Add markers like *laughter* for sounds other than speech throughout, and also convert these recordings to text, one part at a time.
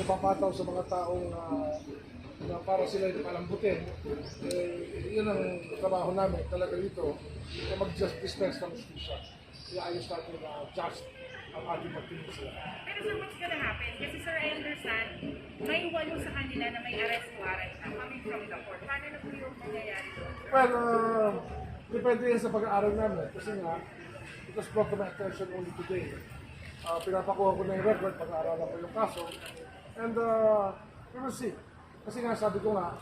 may papataw sa mga taong ah, na para sila palambutin. Eh, yun ang trabaho namin talaga dito, na mag-just dispense ng justisya. Iayos natin na just ang ating pagtingin sila. Pero sir, what's gonna happen? Kasi sir, I understand, may walo sa kanila na may arrest warrant na coming from the court. Paano na po yung nangyayari doon? Well, uh, depende yan sa pag-aaral namin. Kasi nga, it was brought to my attention only today. Uh, pinapakuha ko na yung record, pag-aaralan ko yung kaso. And uh, we will see. Kasi nga, sabi ko nga,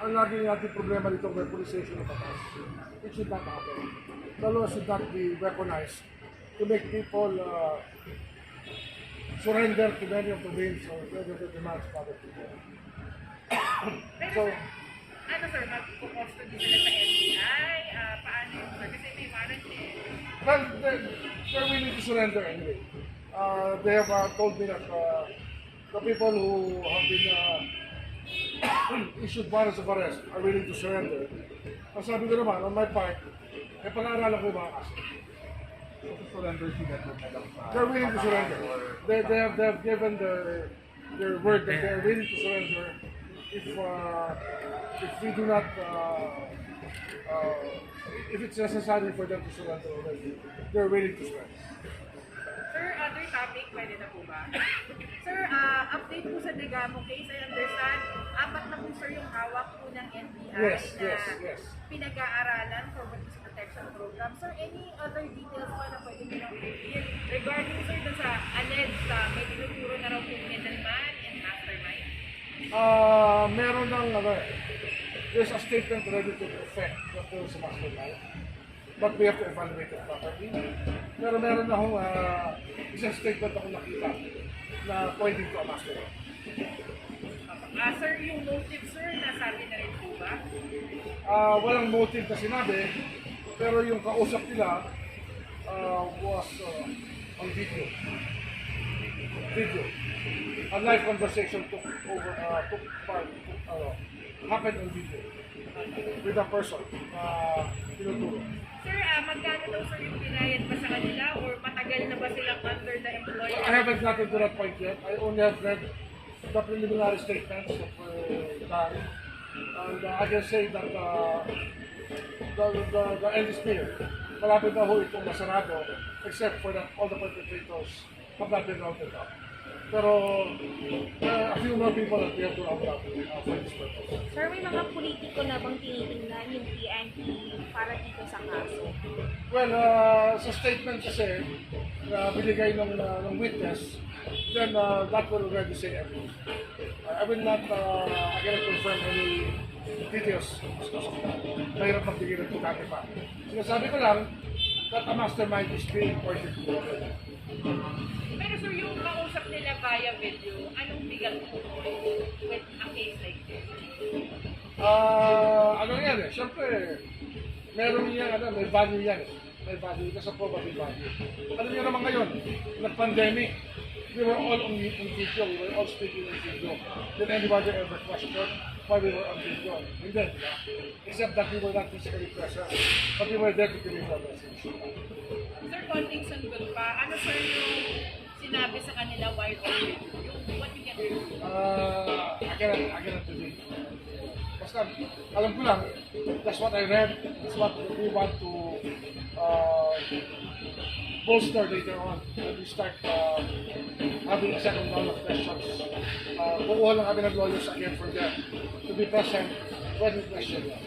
ang laging nating problema dito may policisation ng batas. It should not happen. The law should not be weaponized to make people uh, surrender to many of the whims or many of the demands of other people. *coughs* So, ano sir, mag-custody sila sa NBI? Ah, paano yun sir? Kasi may warrant eh. Well, they're, they're willing to surrender anyway. Uh, they have uh, told me that uh, the people who have been uh, *coughs* issued warrants of arrest are willing to surrender. Ang sabi ko naman, on my part, eh pag-aaralan ko mga kaso. They're willing to surrender. They, they, have, they have given their, their word that they're willing to surrender if, uh, if we do not, uh, uh, if it's necessary for them to surrender already, they're willing to surrender. Topic, pwede na po ba? sir, ah, update po sa Degamo case. I understand, apat na po sir yung hawak po ng NBI Yes, na yes, yes. pinag-aaralan for witness protection program. Sir, any other details pa na pwede nyo i-give regarding sir sa alleged uh, may tinuturo na raw po middleman and mastermind? Uh, meron ng, ano, eh, there's a statement ready to effect that there a mastermind. But we have to evaluate it properly. Pero meron na akong uh, isang statement ako nakita na pointing to a mastermind. Ah, sir, yung motive sir, nasabi na rin po ba? Uh, walang motive na sinabi, pero yung kausap nila uh, was uh, on video. Video. A live conversation took over, uh, took part, took, uh, happened on video with a person uh, tinuturo. Sir, ah, magkano daw sir yung ba sa kanila or matagal na ba silang under the employer? I haven't gotten to that point yet. I only have read the preliminary statements that were done. And uh, I can say that uh, the, the, the end is clear. Malapit na ho itong masarado except for that all the perpetrators have not been rounded up. Pero uh, Sir, may mga politiko na bang tinitingnan yung PNP para dito sa kaso? Well, uh, sa statement kasi na binigay ng, uh, ng witness, then uh, that will already say everything. Uh, I will not, uh, cannot confirm any details. Mahirap magbigay ng detalye pa. Sinasabi ko lang that a mastermind is being to. Pero sir, yung kausap nila via video, anong bigat po with a case like this? Ah, ano yan eh, syempre, meron yan, ano, may value yan eh. May value, kasi probably value. Alam niyo naman ngayon, nag-pandemic, we were all on, on video, we were all speaking on video. Did anybody ever question why we were on video? Hindi, di ba? Except that we were not physically present, but we were there to deliver the message. Sir, konting sanggol pa, ano sir yung sinabi sa kanila on video? Yung what you can do? Uh, I cannot, I cannot believe. Basta, alam ko lang, that's what I read, that's what we want to uh, bolster later on when we start uh, having a second round of questions. Uh, kukuha lang kami ng lawyers again for them to be present when we question them.